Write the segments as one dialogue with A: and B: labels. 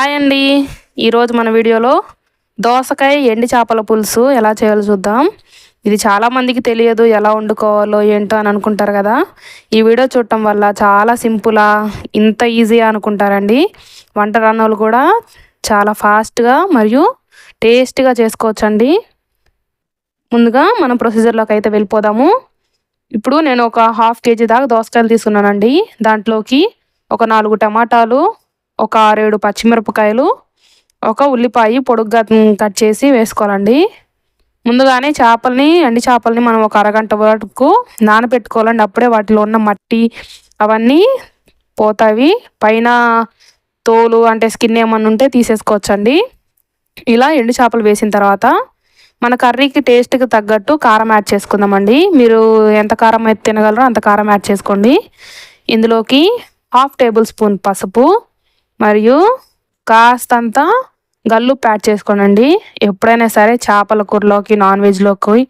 A: Hi అండి. ఈరోజు మన వీడియోలో దోసకాయ ఎండి చేపల పులుసు ఎలా చేయాలో చూద్దాం. ఇది చాలామందికి తెలియదు ఎలా వండుకోవాలో ఏంటో అని అనుకుంటారు కదా. ఈ వీడియో చూడటం వల్ల చాలా సింపులా ఇంత ఈజీ అనుకుంటారండి. వంట రన్నోలు కూడా చాలా ఫాస్ట్గా మరియు టేస్ట్గా చేసుకోవచ్చండి. ముందుగా మనం ప్రొసీజర్లోకి అయితే వెళ్ళిపోదాము. ఇప్పుడు నేను ఒక హాఫ్ కేజీ దాకా దోసకాయలు తీసుకున్నానండి. దాంట్లోకి ఒక నాలుగు టమాటాలు ఒక ఆరేడు పచ్చిమిరపకాయలు ఒక ఉల్లిపాయ పొడుగ్గా కట్ చేసి వేసుకోవాలండి. ముందుగానే చేపల్ని ఎండి చేపల్ని మనం ఒక అరగంట వరకు నానబెట్టుకోవాలండి అప్పుడే వాటిలో ఉన్న మట్టి అవన్నీ పోతాయి. పైన తోలు అంటే స్కిన్ ఏమన్నా ఉంటే తీసేసుకోవచ్చండి. ఇలా ఎండు చేపలు వేసిన తర్వాత మన కర్రీకి టేస్ట్కి తగ్గట్టు కారం యాడ్ చేసుకుందామండి. మీరు ఎంత కారం అయితే తినగలరో అంత కారం యాడ్ చేసుకోండి. ఇందులోకి హాఫ్ టేబుల్ స్పూన్ పసుపు మరియు కాస్తంత గల్లు ప్యాడ్ చేసుకోనండి. ఎప్పుడైనా సరే చేపల కూరలోకి నాన్ వెజ్లోకి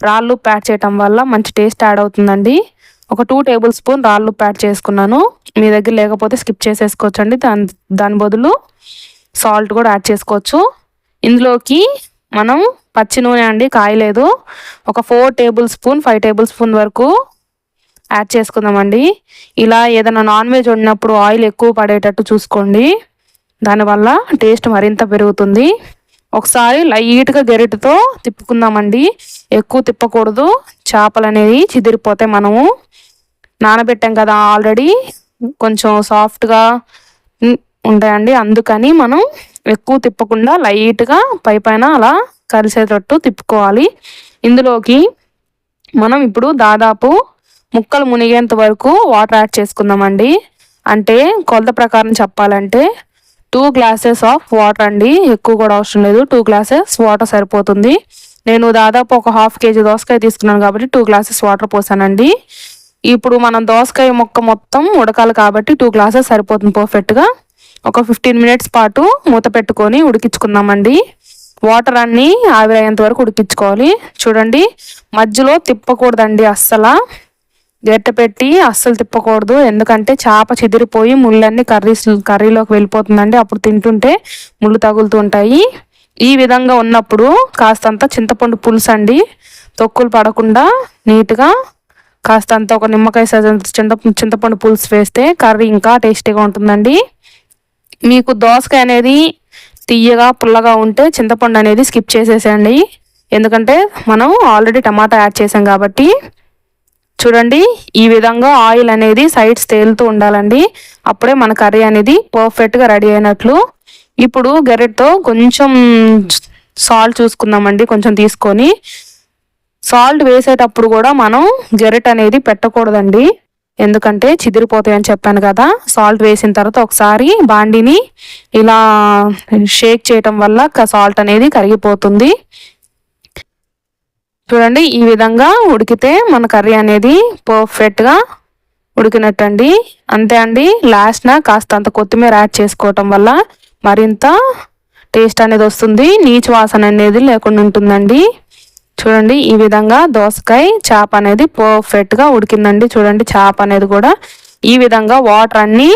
A: రాళ్ళు ప్యాడ్ చేయటం వల్ల మంచి టేస్ట్ యాడ్ అవుతుందండి. ఒక టూ టేబుల్ స్పూన్ రాళ్ళు ప్యాడ్ చేసుకున్నాను. మీ దగ్గర లేకపోతే స్కిప్ చేసేసుకోవచ్చండి. దాని దాని బదులు సాల్ట్ కూడా యాడ్ చేసుకోవచ్చు. ఇందులోకి మనం పచ్చి నూనె అండి కాయలేదు. ఒక four tablespoon five tablespoon వరకు యాడ్ చేసుకుందామండి. ఇలా ఏదైనా నాన్ వెజ్ వండినప్పుడు ఆయిల్ ఎక్కువ పడేటట్టు చూసుకోండి. దానివల్ల టేస్ట్ మరింత పెరుగుతుంది. ఒకసారి లైట్గా గెరిటితో తిప్పుకుందామండి. ఎక్కువ తిప్పకూడదు. చేపలు అనేవి చిదిరిపోతే మనము. నానబెట్టాం కదా ఆల్రెడీ. కొంచెం సాఫ్ట్గా ఉంటాయండి. అందుకని మనం ఎక్కువ తిప్పకుండా లైట్గా పై పైన అలా కలిసేటట్టు తిప్పుకోవాలి. ఇందులోకి మనం ఇప్పుడు దాదాపు ముక్కలు మునిగేంత వరకు వాటర్ యాడ్ చేసుకుందామండి. అంటే కొలత ప్రకారం చెప్పాలంటే టూ గ్లాసెస్ ఆఫ్ వాటర్ అండి. ఎక్కువ కూడా అవసరం లేదు. టూ గ్లాసెస్ వాటర్ సరిపోతుంది. నేను దాదాపు ఒక హాఫ్ కేజీ దోసకాయ తీసుకున్నాను కాబట్టి టూ గ్లాసెస్ వాటర్ పోసానండి. ఇప్పుడు మనం దోసకాయ మొక్క మొత్తం ఉడకాలి కాబట్టి టూ గ్లాసెస్ సరిపోతుంది పర్ఫెక్ట్గా ఒక ఫిఫ్టీన్ మినిట్స్ పాటు మూత పెట్టుకొని ఉడికించుకుందామండి. వాటర్ అన్నీ ఆవిరయ్యేంత వరకు ఉడికించుకోవాలి. చూడండి. మధ్యలో తిప్పకూడదండి అస్సలు. గట్ట పెట్టి అస్సలు తిప్పకూడదు. ఎందుకంటే చేప చెదిరిపోయి ముళ్ళన్నీ కర్రీస్ కర్రీలోకి వెళ్ళిపోతుందండి. అప్పుడు తింటుంటే ముళ్ళు తగులుతూ ఉంటాయి ఈ విధంగా ఉన్నప్పుడు కాస్తంత చింతపండు పులుసు అండి తొక్కులు పడకుండా నీట్గా కాస్తంత ఒక నిమ్మకాయ సజంత చింత చింతపండు పులుసు వేస్తే కర్రీ ఇంకా టేస్టీగా ఉంటుందండి. మీకు దోసకాయ అనేది తీయగా పుల్లగా ఉంటే చింతపండు అనేది స్కిప్ చేసేసేయండి. ఎందుకంటే మనం ఆల్రెడీ టమాటా యాడ్ చేసాం కాబట్టి చూడండి ఈ విధంగా ఆయిల్ అనేది సైడ్స్ తేలుతూ ఉండాలండి. అప్పుడే మన కర్రీ అనేది పర్ఫెక్ట్గా రెడీ అయినట్లు. ఇప్పుడు గెరెట్తో కొంచెం సాల్ట్ చూసుకుందామండి కొంచెం తీసుకొని. సాల్ట్ వేసేటప్పుడు కూడా మనం గెరెట్ అనేది పెట్టకూడదండి. ఎందుకంటే చిదిరిపోతాయని చెప్పాను కదా. సాల్ట్ వేసిన తర్వాత ఒకసారి బాండిని ఇలా షేక్ చేయటం వల్ల సాల్ట్ అనేది కరిగిపోతుంది. చూడండి ఈ విధంగా ఉడికితే మన కర్రీ అనేది పర్ఫెక్ట్గా ఉడికినట్టండి. అంతే అండి లాస్ట్న కాస్త అంత కొత్తిమీర యాడ్ చేసుకోవటం వల్ల మరింత టేస్ట్ అనేది వస్తుంది. నీచు వాసన అనేది లేకుండా ఉంటుందండి. చూడండి ఈ విధంగా దోసకాయ చేప అనేది పర్ఫెక్ట్గా ఉడికిందండి. చూడండి చేప అనేది కూడా ఈ విధంగా వాటర్ అన్నీ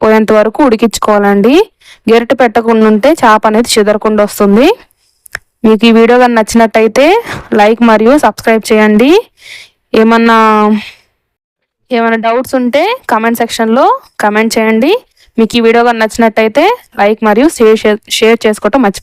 A: పోయేంత వరకు ఉడికించుకోవాలండి. గెరిట పెట్టకుండా ఉంటే చేప అనేది చెదరకుండా వస్తుంది. మీకు ఈ వీడియో కానీ నచ్చినట్టయితే లైక్ మరియు సబ్స్క్రైబ్ చేయండి. ఏమన్నా ఏమైనా డౌట్స్ ఉంటే కమెంట్ సెక్షన్లో కమెంట్ చేయండి. మీకు ఈ వీడియో కానీ నచ్చినట్టయితే లైక్ మరియు షేర్ షేర్ చేసుకోవటం మర్చిపో